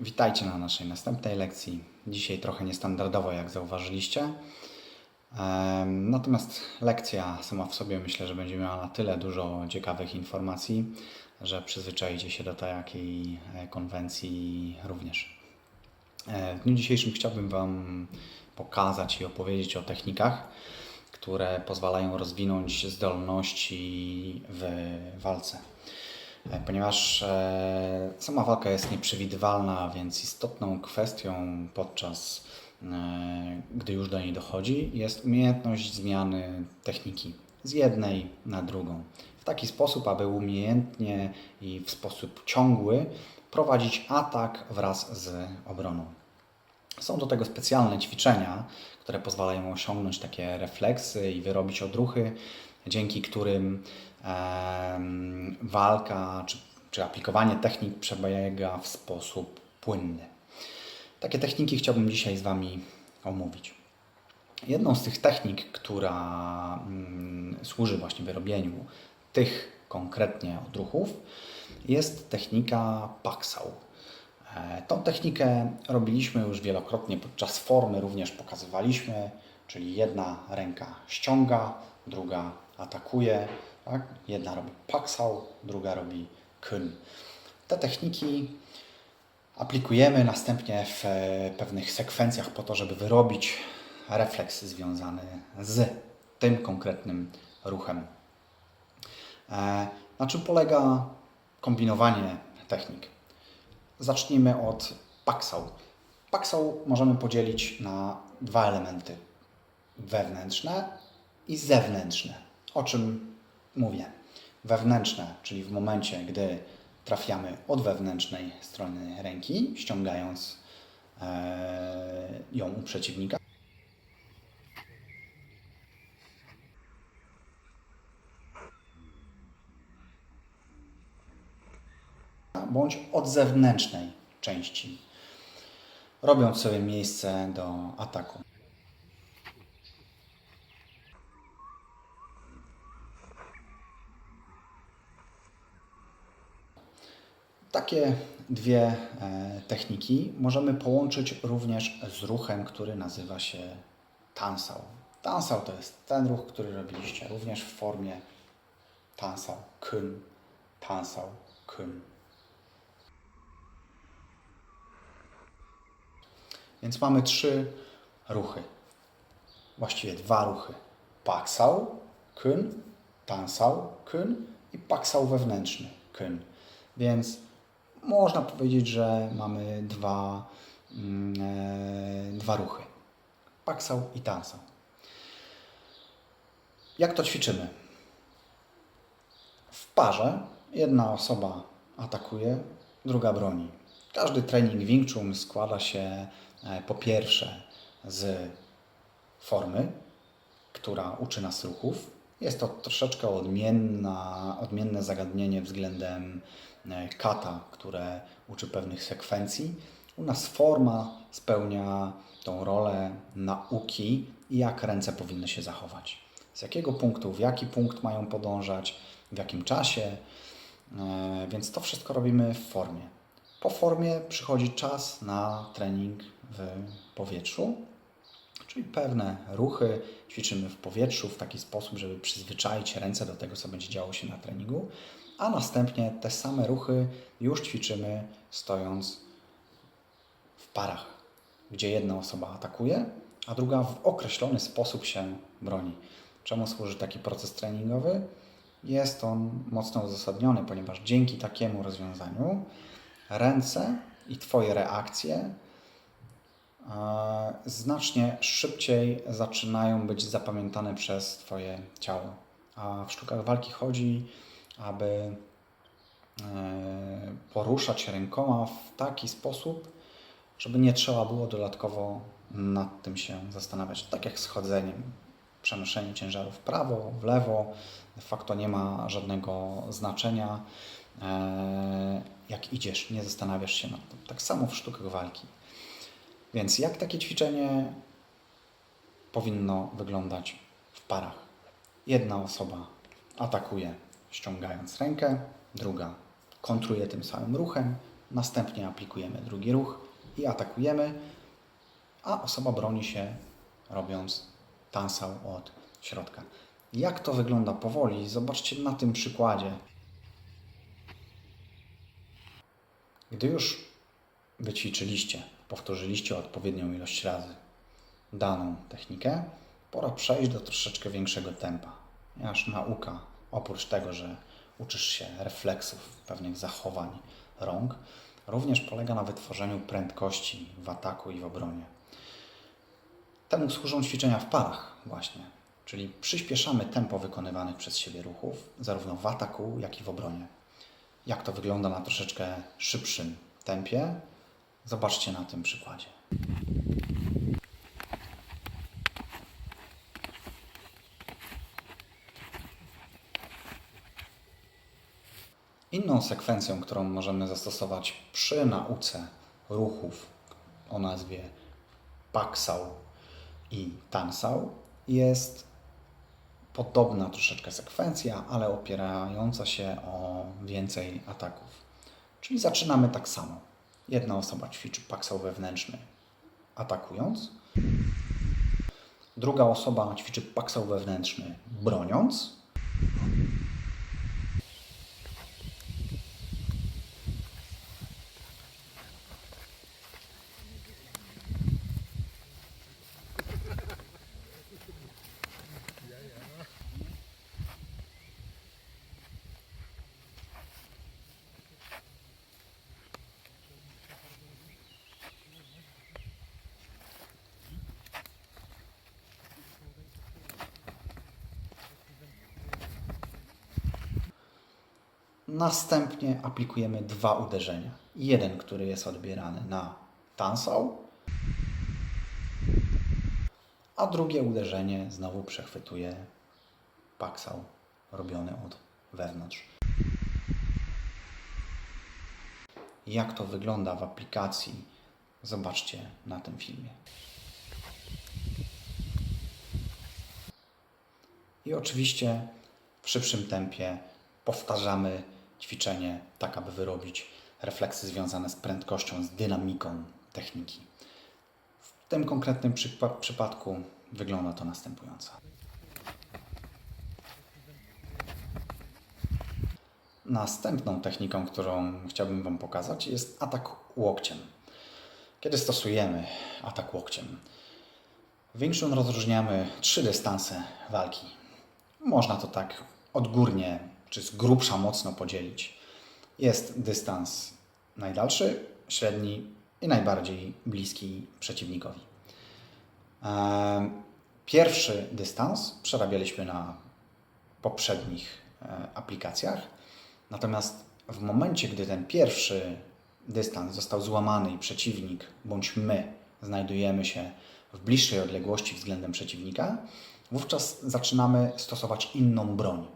Witajcie na naszej następnej lekcji. Dzisiaj trochę niestandardowo, jak zauważyliście. Natomiast lekcja sama w sobie myślę, że będzie miała na tyle dużo ciekawych informacji, że przyzwyczajicie się do takiej e, konwencji również. E, W dniu dzisiejszym chciałbym Wam pokazać i opowiedzieć o technikach, które pozwalają rozwinąć zdolności w walce. E, Ponieważ e, sama walka jest nieprzewidywalna, więc istotną kwestią podczas e, gdy już do niej dochodzi, jest umiejętność zmiany techniki z jednej na drugą. W taki sposób, aby umiejętnie i w sposób ciągły prowadzić atak wraz z obroną. Są do tego specjalne ćwiczenia, które pozwalają osiągnąć takie refleksy i wyrobić odruchy, dzięki którym walka czy, czy aplikowanie technik przebiega w sposób płynny. Takie techniki chciałbym dzisiaj z Wami omówić. Jedną z tych technik, która mm, służy właśnie wyrobieniu tych konkretnie odruchów, jest technika Paksał. E, Tą technikę robiliśmy już wielokrotnie podczas formy, również pokazywaliśmy, czyli jedna ręka ściąga, druga atakuje. Tak? Jedna robi paksał, druga robi kyn. Te techniki aplikujemy następnie w e, pewnych sekwencjach po to, żeby wyrobić refleks związany z tym konkretnym ruchem. E, Na czym polega kombinowanie technik? Zacznijmy od paksał. Paksał możemy podzielić na dwa elementy: wewnętrzne i zewnętrzne. O czym mówię? Wewnętrzne, czyli w momencie, gdy trafiamy od wewnętrznej strony ręki, ściągając e, ją u przeciwnika. Bądź od zewnętrznej części, robiąc sobie miejsce do ataku. Takie dwie e, techniki możemy połączyć również z ruchem, który nazywa się tansał. Tansał to jest ten ruch, który robiliście również w formie tansał, kyn, tansał, kyn. Więc mamy trzy ruchy. Właściwie dwa ruchy. Paksał, kyn, tansał, kyn i paksał wewnętrzny, kyn. Więc można powiedzieć, że mamy dwa, mm, e, dwa ruchy. Paksał i tansał. Jak to ćwiczymy? W parze jedna osoba atakuje, druga broni. Każdy trening Wing Chun składa się po pierwsze z formy, która uczy nas ruchów. Jest to troszeczkę odmienna, odmienne zagadnienie względem e, kata, które uczy pewnych sekwencji. U nas forma spełnia tą rolę nauki, jak ręce powinny się zachować. Z jakiego punktu, w jaki punkt mają podążać, w jakim czasie. E, Więc to wszystko robimy w formie. Po formie przychodzi czas na trening w powietrzu, czyli pewne ruchy ćwiczymy w powietrzu w taki sposób, żeby przyzwyczaić ręce do tego, co będzie działo się na treningu, a następnie te same ruchy już ćwiczymy stojąc w parach, gdzie jedna osoba atakuje, a druga w określony sposób się broni. Czemu służy taki proces treningowy? Jest on mocno uzasadniony, ponieważ dzięki takiemu rozwiązaniu ręce i Twoje reakcje znacznie szybciej zaczynają być zapamiętane przez Twoje ciało. A w sztukach walki chodzi, aby e, poruszać rękoma w taki sposób, żeby nie trzeba było dodatkowo nad tym się zastanawiać. Tak jak z chodzeniem. Przenoszenie ciężaru w prawo, w lewo, de facto nie ma żadnego znaczenia. e, Jak idziesz, nie zastanawiasz się nad tym. Tak samo w sztukach walki. Więc jak takie ćwiczenie powinno wyglądać w parach? Jedna osoba atakuje ściągając rękę, druga kontruje tym samym ruchem, Następnie aplikujemy drugi ruch i atakujemy, a osoba broni się robiąc tansał od środka. Jak to wygląda powoli? Zobaczcie na tym przykładzie. Gdy już wyćwiczyliście, powtórzyliście odpowiednią ilość razy daną technikę, pora przejść do troszeczkę większego tempa. Ponieważ nauka, oprócz tego, że uczysz się refleksów, pewnych zachowań rąk, również polega na wytworzeniu prędkości w ataku i w obronie. Temu służą ćwiczenia w parach właśnie, czyli przyspieszamy tempo wykonywanych przez siebie ruchów, zarówno w ataku, jak i w obronie. Jak to wygląda na troszeczkę szybszym tempie, zobaczcie na tym przykładzie. Inną sekwencją, którą możemy zastosować przy nauce ruchów o nazwie paksał i tansał jest podobna troszeczkę sekwencja, ale opierająca się o więcej ataków. Czyli zaczynamy tak samo. Jedna osoba ćwiczy paksał wewnętrzny atakując, druga osoba ćwiczy paksał wewnętrzny broniąc, Następnie aplikujemy dwa uderzenia. Jeden, który jest odbierany na tansał, a drugie uderzenie znowu przechwytuje paksał robiony od wewnątrz. Jak to wygląda w aplikacji, zobaczcie na tym filmie. I oczywiście w szybszym tempie powtarzamy ćwiczenie tak, aby wyrobić refleksy związane z prędkością, z dynamiką techniki. W tym konkretnym przypa- przypadku wygląda to następująco. Następną techniką, którą chciałbym Wam pokazać, jest atak łokciem. Kiedy stosujemy atak łokciem? W większym rozróżniamy trzy dystanse walki. Można to tak odgórnie czy z grubsza mocno podzielić. Jest dystans najdalszy, średni i najbardziej bliski przeciwnikowi. Em, Pierwszy dystans przerabialiśmy na poprzednich e, aplikacjach, natomiast w momencie, gdy ten pierwszy dystans został złamany i przeciwnik bądź my znajdujemy się w bliższej odległości względem przeciwnika, wówczas zaczynamy stosować inną broń.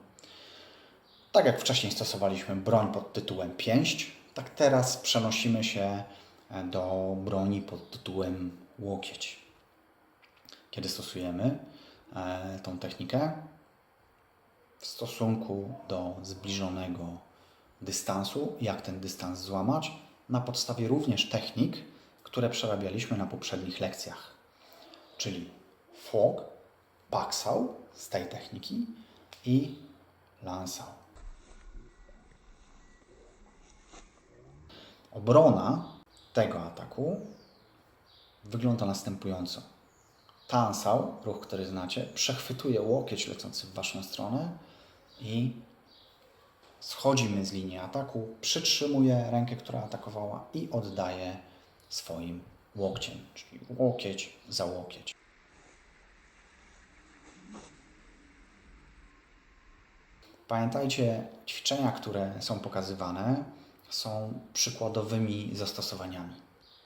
Tak jak wcześniej stosowaliśmy broń pod tytułem pięść, tak teraz przenosimy się e, do broni pod tytułem łokieć. Kiedy stosujemy e, tą technikę w stosunku do zbliżonego dystansu, jak ten dystans złamać, na podstawie również technik, które przerabialiśmy na poprzednich lekcjach, czyli fog, paksał z tej techniki i lansał. Obrona tego ataku wygląda następująco. Tansał, ruch, który znacie, przechwytuje łokieć lecący w Waszą stronę i schodzimy z linii ataku, przytrzymuje rękę, która atakowała i oddaje swoim łokciem, czyli łokieć za łokieć. Pamiętajcie, ćwiczenia, które są pokazywane, są przykładowymi zastosowaniami.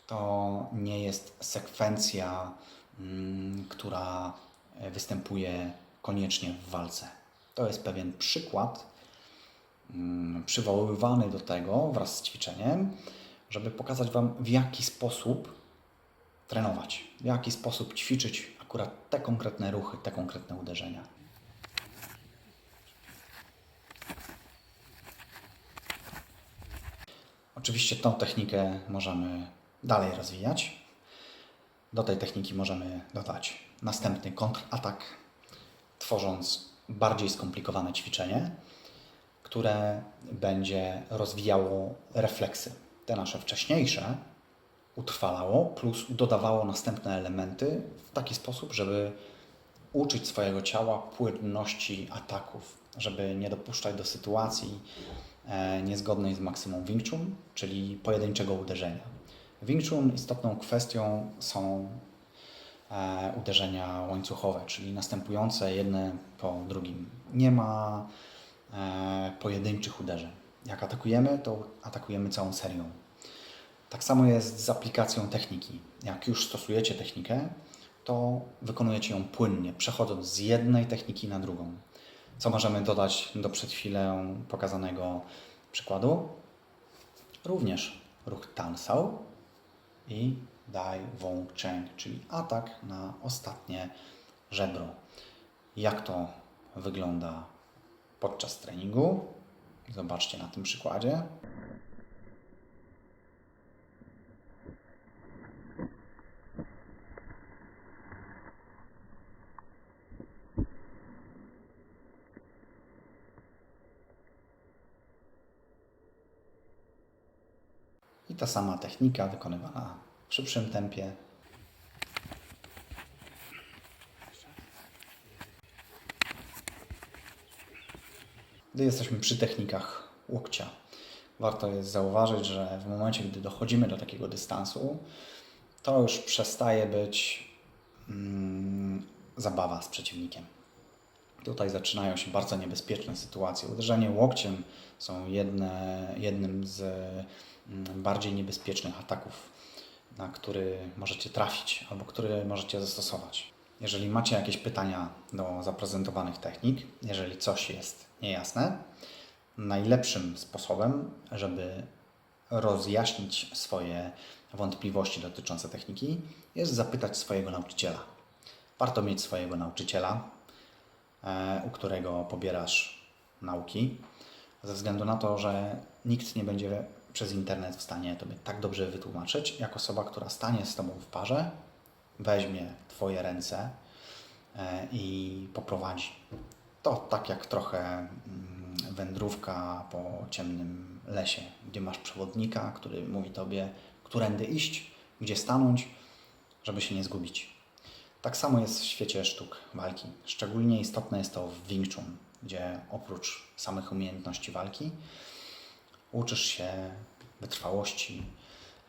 To nie jest sekwencja, mm, która występuje koniecznie w walce. To jest pewien przykład mm, przywoływany do tego wraz z ćwiczeniem, żeby pokazać Wam, w jaki sposób trenować, w jaki sposób ćwiczyć akurat te konkretne ruchy, te konkretne uderzenia. Oczywiście tą technikę możemy dalej rozwijać. Do tej techniki możemy dodać następny kontratak, tworząc bardziej skomplikowane ćwiczenie, które będzie rozwijało refleksy. Te nasze wcześniejsze utrwalało, plus dodawało następne elementy w taki sposób, żeby uczyć swojego ciała płynności ataków, żeby nie dopuszczać do sytuacji niezgodnej z maksimum Wing Chun, czyli pojedynczego uderzenia. W Wing Chun istotną kwestią są e, uderzenia łańcuchowe, czyli następujące jedne po drugim. Nie ma e, pojedynczych uderzeń. Jak atakujemy, to atakujemy całą serią. Tak samo jest z aplikacją techniki. Jak już stosujecie technikę, to wykonujecie ją płynnie, przechodząc z jednej techniki na drugą. Co możemy dodać do przed chwilę pokazanego przykładu? Również ruch Tansao i Dai Wong Cheng, czyli atak na ostatnie żebro. Jak to wygląda podczas treningu? Zobaczcie na tym przykładzie. I ta sama technika wykonywana w szybszym tempie. Gdy jesteśmy przy technikach łokcia, warto jest zauważyć, że w momencie, gdy dochodzimy do takiego dystansu, to już przestaje być mm, zabawa z przeciwnikiem. Tutaj zaczynają się bardzo niebezpieczne sytuacje. Uderzenie łokciem są jedne, jednym z bardziej niebezpiecznych ataków, na który możecie trafić albo który możecie zastosować. Jeżeli macie jakieś pytania do zaprezentowanych technik, jeżeli coś jest niejasne, najlepszym sposobem, żeby rozjaśnić swoje wątpliwości dotyczące techniki, jest zapytać swojego nauczyciela. Warto mieć swojego nauczyciela, e, u którego pobierasz nauki, ze względu na to, że nikt nie będzie przez internet w stanie Tobie tak dobrze wytłumaczyć, jak osoba, która stanie z Tobą w parze, weźmie Twoje ręce e, i poprowadzi. To tak jak trochę mm, wędrówka po ciemnym lesie, gdzie masz przewodnika, który mówi Tobie, którędy iść, gdzie stanąć, żeby się nie zgubić. Tak samo jest w świecie sztuk walki. Szczególnie istotne jest to w Wing Chun, gdzie oprócz samych umiejętności walki uczysz się wytrwałości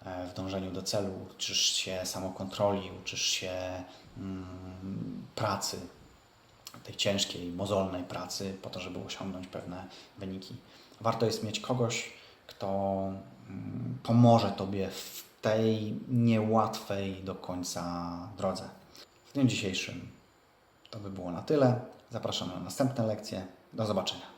e, w dążeniu do celu, uczysz się samokontroli, uczysz się mm, pracy, tej ciężkiej, mozolnej pracy, po to, żeby osiągnąć pewne wyniki. Warto jest mieć kogoś, kto mm, pomoże Tobie w tej niełatwej do końca drodze. W dniu dzisiejszym to by było na tyle. Zapraszamy na następne lekcje. Do zobaczenia.